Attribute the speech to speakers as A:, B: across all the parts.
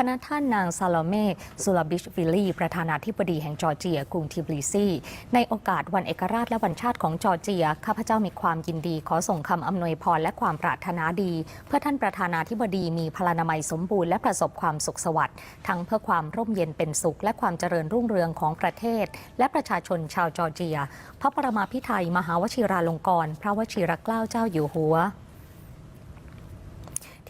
A: พนักท่านนางซาโลเมซูลาบิชวิลลีประธานาธิบดีแห่งจอร์เจียกรุงทิบลิซี ในโอกาสวันเอกราชและวันชาติของจอร์เจีย ข้าพเจ้ามีความยินดี ขอส่งคำอำนวยพรและความปรารถนาดี เพื่อท่านประธานาธิบดีมีพลานามัยสมบูรณ์และประสบความสุขสวัสดิ์ทั้งเพื่อความร่มเย็นเป็นสุข และความเจริญรุ่งเรืองของประเทศ และประชาชนชาวจอร์เจีย พระประมาพิไทยมหาวชิราลงกรณ์พระวชิรเกล้าเจ้าอยู่หัว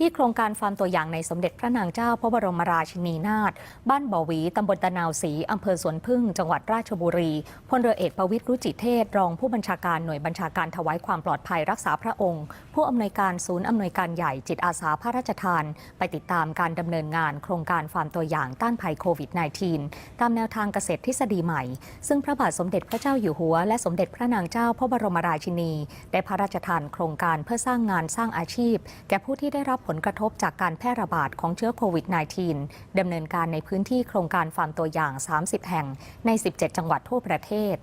A: ที่โครงการฟาร์มตัวอย่างในสมเด็จพระนางเจ้าพระบรมราชินีนาถบ้านบ่อหวีตำบลตะนาวศรีอำเภอสวนพึ่ง จังหวัดราชบุรีพลเรือเอกประวิตรรุจิเทศ รองผู้บัญชาการหน่วยบัญชาการถวายความปลอดภัยรักษาพระองค์ ผู้อำนวยการศูนย์อำนวยการใหญ่จิตอาสาพระราชทาน ไปติดตามการดำเนินงาน โครงการฟาร์มตัวอย่างต้านภัยโควิด -19 ตามแนวทางเกษตรทฤษฎีใหม่ ซึ่งพระบาทสมเด็จพระเจ้าอยู่หัว และสมเด็จพระนางเจ้าพระบรมราชินี ได้พระราชทานโครงการเพื่อสร้างงานสร้างอาชีพ แก่ผู้ที่ได้รับผลกระทบจากการแพร่ระบาดของเชื้อโควิด -19 ดำเนินการในพื้นที่โครงการฟาร์มตัวอย่าง 30 แห่งใน 17 จังหวัดทั่วประเทศ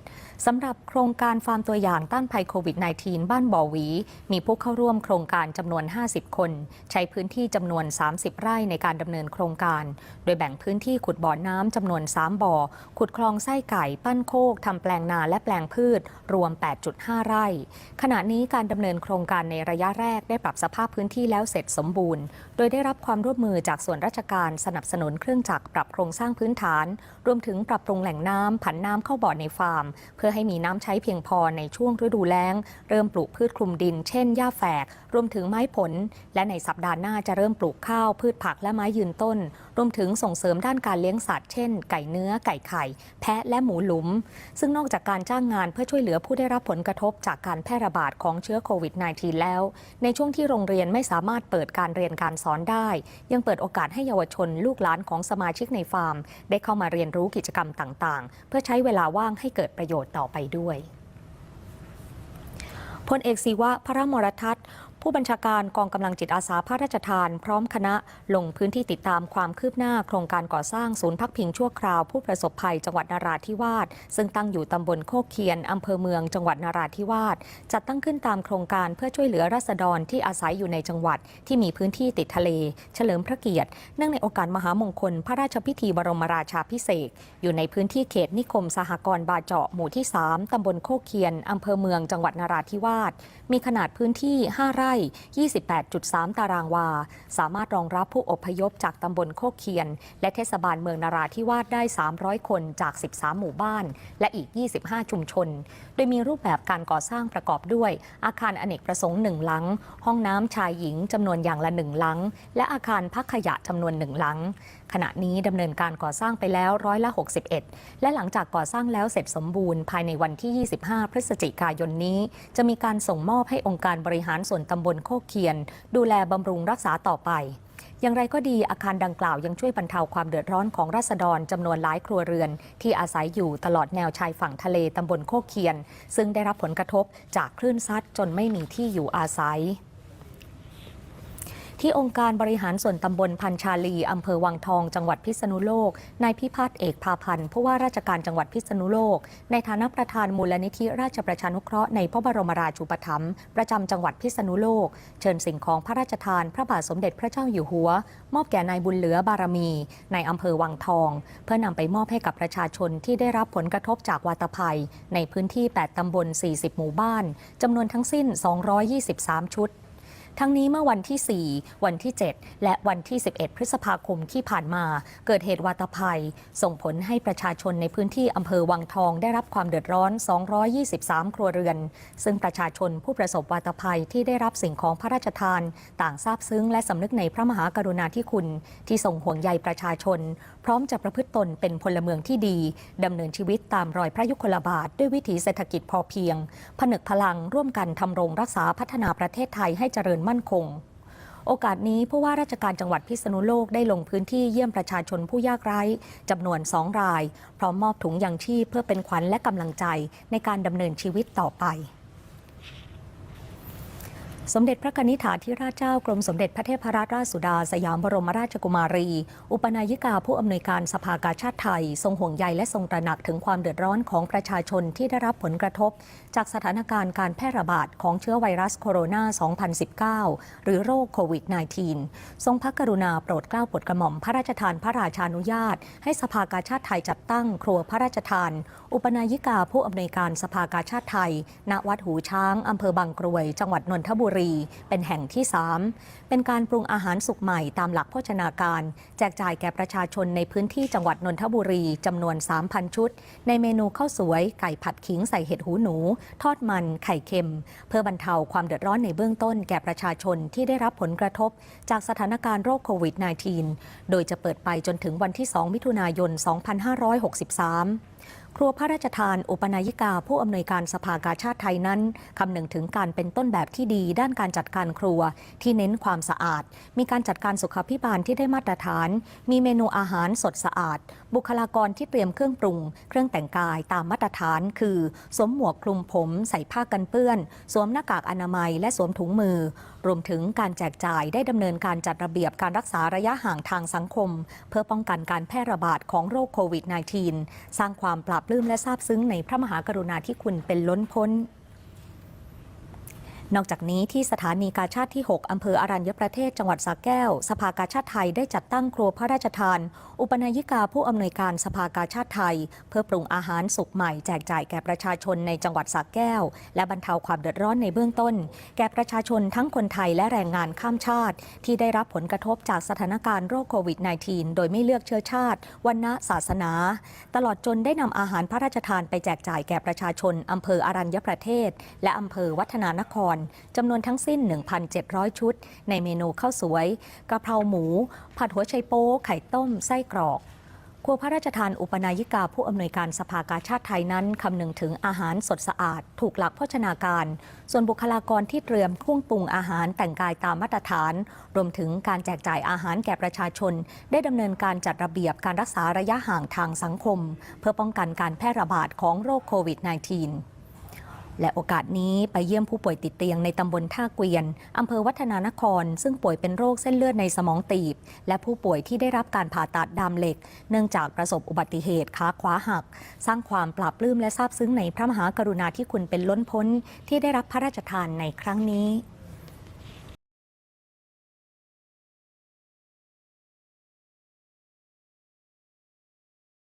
A: สำหรับโครงการฟาร์มตัวอย่างต้านภัยโควิด -19 บ้านบ่อวี มีผู้เข้าร่วมโครงการจำนวน 50 คน ใช้พื้นที่จำนวน 30 ไร่ในการดำเนินโครงการ โดยแบ่งพื้นที่ขุดบ่อน้ำจำนวน 3 บ่อ ขุดคลองไส้ไก่ ปั้นโคกทำแปลงนาและแปลงพืช รวม 8.5 ไร่ ขณะนี้การดำเนินโครงการในระยะแรกได้ปรับสภาพพื้นที่แล้วเสร็จสมบูรณ์ โดยได้รับความร่วมมือจากส่วนราชการสนับสนุนเครื่องจักรปรับโครงสร้างพื้นฐาน รวมถึงปรับปรุงแหล่งน้ำผันน้ำเข้าบ่อในฟาร์ม เพื่อให้มีน้ำใช้เพียงพอในช่วงฤดูแล้ง เริ่มปลูกพืชคลุมดิน เช่นหญ้าแฝก รวมถึงไม้ผล และในสัปดาห์หน้าจะเริ่มปลูกข้าว พืชผักและไม้ยืนต้น รวมถึงส่งเสริมด้านการเลี้ยงสัตว์เช่น ไก่เนื้อไก่ไข่ แพะและหมูหลุม ซึ่งนอกจากการจ้างงานเพื่อช่วยเหลือผู้ได้รับผลกระทบจากการแพร่ระบาดของเชื้อโควิด -19 แล้ว ในช่วงที่โรงเรียนไม่สามารถเปิดการเรียนการสอนได้ ยังเปิดโอกาสให้เยาวชนลูกหลานของสมาชิกในฟาร์ม ได้เข้ามาเรียนรู้กิจกรรมต่างๆ เพื่อใช้เวลาว่างให้เกิดประโยชน์ต่อไปด้วยพลเอกศิวะพระมรทัศน์ ผู้บัญชาการกองกำลังจิตอาสาพระราชทาน พร้อมคณะลงพื้นที่ติดตามความคืบหน้าโครงการก่อสร้างศูนย์พักพิงชั่วคราวผู้ประสบภัยจังหวัดนาราธิวาสซึ่งตั้งอยู่ตำบลโคกเคียนอำเภอเมืองจังหวัดนาราธิวาสจัดตั้งขึ้นตามโครงการเพื่อช่วยเหลือราษฎรที่อาศัยอยู่ในจังหวัดที่มีพื้นที่ติดทะเล เฉลิมพระเกียรติเนื่องในโอกาสมหามงคล พระราชพิธีบรมราชาพิเศษอยู่ในพื้นที่เขตนิคมสหกรณ์บาเจาะหมู่ที่ 3ตำบลโคกเคียนอำเภอเมืองจังหวัดนาราธิวาสมีขนาดพื้นที่ 5 ไร่28.3 ตารางวา สามารถรองรับผู้อพยพจากตำบลโคกเคียน และเทศบาลเมืองนาราธิวาสได้ 300 คนจาก 13 หมู่บ้าน และอีก 25 ชุมชน โดยมีรูปแบบการก่อสร้างประกอบด้วย อาคารอเนกประสงค์หนึ่งหลัง ห้องน้ำชายหญิงจำนวนอย่างละหนึ่งหลัง และอาคารพักขยะจำนวนหนึ่งหลัง ขณะนี้ดำเนินการก่อสร้างไปแล้วร้อยละ 61 และหลังจากก่อสร้างแล้วเสร็จสมบูรณ์ภายในวันที่ 25 พฤศจิกายนนี้ จะมีการส่งมอบให้องค์การบริหารส่วนตำบลโคกเคียน ดูแลบำรุงรักษาต่อไป อย่างไรก็ดีอาคารดังกล่าวยังช่วยบรรเทาความเดือดร้อนของราษฎรจำนวนหลายครัวเรือน ที่อาศัยอยู่ตลอดแนวชายฝั่งทะเลตำบลโคกเคียน ซึ่งได้รับผลกระทบจากคลื่นซัดจนไม่มีที่อยู่อาศัย ที่องค์การบริหารส่วนตำบลพันชาลีอำเภอวังทอง จังหวัดพิษณุโลก นายพิพัฒน์เอกพาพันธ์ผู้ว่าราชการจังหวัดพิษณุโลก ในฐานะประธานมูลนิธิราชประชานุเคราะห์ในพระบรมราชูปถัมภ์ประจำจังหวัดพิษณุโลก เชิญสิ่งของพระราชทาน พระบาทสมเด็จพระเจ้าอยู่หัว มอบแก่นายบุญเหลือบารมีในอำเภอวังทอง เพื่อนำไปมอบให้กับประชาชนที่ได้รับผลกระทบจากวาตภัย ในพื้นที่ 8 ตำบล 40 หมู่บ้านจำนวนทั้งสิ้น 223 ชุด ทั้งนี้เมื่อวันที่ 4 วันที่ 7 และวันที่ 11 พฤษภาคมที่ผ่านมา เกิดเหตุวาตภัย ส่งผลให้ประชาชนในพื้นที่อำเภอวังทองได้รับความเดือดร้อน 223 ครัวเรือน ซึ่งประชาชนผู้ประสบวาตภัยที่ได้รับสิ่งของพระราชทาน ต่างซาบซึ้งและสำนึกในพระมหากรุณาธิคุณ ที่ทรงห่วงใยประชาชน พร้อมจะประพฤติตนเป็นพลเมืองที่ดีดำเนินชีวิตตามรอยพระยุคลบาทด้วยวิถีเศรษฐกิจพอเพียง ผนึกพลังร่วมกันทำรงรักษาพัฒนาประเทศไทยให้เจริญมั่นคง โอกาสนี้ผู้ว่าราชการจังหวัดพิษณุโลกได้ลงพื้นที่เยี่ยมประชาชนผู้ยากไร้จำนวนสองราย พร้อมมอบถุงยังชีพเพื่อเป็นขวัญและกำลังใจในการดำเนินชีวิตต่อไป สมเด็จพระนิษฐาธิราชเจ้ากรมสมเด็จพระเทพรัตนราชสุดา สยามบรมราชกุมารี อุปนายิกาผู้อำนวยการสภากาชาติไทย ทรงห่วงใยและทรงตระหนักถึงความเดือดร้อนของประชาชนที่ได้รับผลกระทบ จากสถานการณ์การแพร่ระบาดของเชื้อไวรัสโคโรนา 2019 หรือโรคโควิด -19 ทรงพระกรุณาโปรดเกล้าโปรดกระหม่อมพระราชทานพระราชานุญาต ให้สภากาชาติไทยจัดตั้งครัวพระราชทาน อุปนายิกาผู้อำนวยการสภากาชาติไทย ณ วัดหูช้างอำเภอบางกรวย จังหวัดนนทบุรีเป็นแห่งที่ 3 เป็นการปรุงอาหารสุกใหม่ตามหลักโภชนาการ แจกจ่ายแก่ประชาชนในพื้นที่จังหวัดนนทบุรีจำนวน 3,000 ชุด ในเมนูข้าวสวย ไก่ผัดขิงใส่เห็ดหูหนู ทอดมัน ไข่เค็ม เพื่อบรรเทาความเดือดร้อนในเบื้องต้นแก่ประชาชนที่ได้รับผลกระทบ จากสถานการณ์โรคโควิด -19 โดยจะเปิดไปจนถึงวันที่ 2 มิถุนายน 2563 ครัวพระราชทานอุปนายิกา ผู้อำนวยการสภากาชาติไทยนั้นคำนึงถึงการเป็นต้นแบบที่ดี ด้านการจัดการครัวที่เน้นความสะอาด มีการจัดการสุขภิบาลที่ได้มาตรฐาน มีเมนูอาหารสดสะอาด บุคลากรที่เตรียมเครื่องปรุง เครื่องแต่งกายตามมาตรฐาน คือสวมหมวกคลุมผม ใส่ผ้ากันเปื้อน สวมหน้ากากอนามัย และสวมถุงมือ รวมถึงการแจกจ่ายได้ดำเนินการจัดระเบียบการรักษาระยะห่างทางสังคม เพื่อป้องกันการแพร่ระบาดของโรคโควิด -19 สร้างความปราบปลื้มและซาบซึ้งในพระมหากรุณาธิคุณเป็นล้นพ้น นอกจากนี้ที่สถานีกาชาติที่ 6 อำเภออรัญญประเทศจังหวัดสระแก้ว สภากาชาติไทยได้จัดตั้งครัวพระราชทาน อุปนายิกาผู้อำนวยการสภากาชาติไทย เพื่อปรุงอาหารสุกใหม่แจกจ่ายแก่ประชาชนในจังหวัดสระแก้ว และบรรเทาความเดือดร้อนในเบื้องต้น แก่ประชาชนทั้งคนไทยและแรงงานข้ามชาติ ที่ได้รับผลกระทบจากสถานการณ์โรคโควิด -19 โดยไม่เลือกเชื้อชาติวันณะศาสนา ตลอดจนได้นำอาหารพระราชทานไปแจกจ่ายแก่ประชาชนอำเภออรัญญประเทศ และอำเภอวัฒนานครจำนวนทั้งสิ้น 1,700 ชุด ในเมนูข้าวสวยกะเพราหมู ผัดหัวไชโป๊ไข่ต้ม ไส้กรอกครัวพระราชทานอุปนายิกาผู้อำนวยการสภากาชาติไทยนั้นคำนึงถึงอาหารสดสะอาด ถูกหลักโภชนาการ ส่วนบุคลากรที่เตรียมเครื่องปรุงอาหารแต่งกายตามมาตรฐาน รวมถึงการแจกจ่ายอาหารแก่ประชาชน ได้ดำเนินการจัดระเบียบการรักษาระยะห่างทางสังคม เพื่อป้องกันการแพร่ระบาดของโรคโควิด -19 และโอกาสนี้ไปเยี่ยมผู้ป่วยติดเตียงในตำบลท่าเกวียน อำเภอวัฒนานคร ซึ่งป่วยเป็นโรคเส้นเลือดในสมองตีบ และผู้ป่วยที่ได้รับการผ่าตัดดามเหล็ก เนื่องจากประสบอุบัติเหตุขาขวาหัก สร้างความปราบปลื้มและซาบซึ้งในพระมหากรุณาธิคุณเป็นล้นพ้นที่ได้รับพระราชทานในครั้งนี้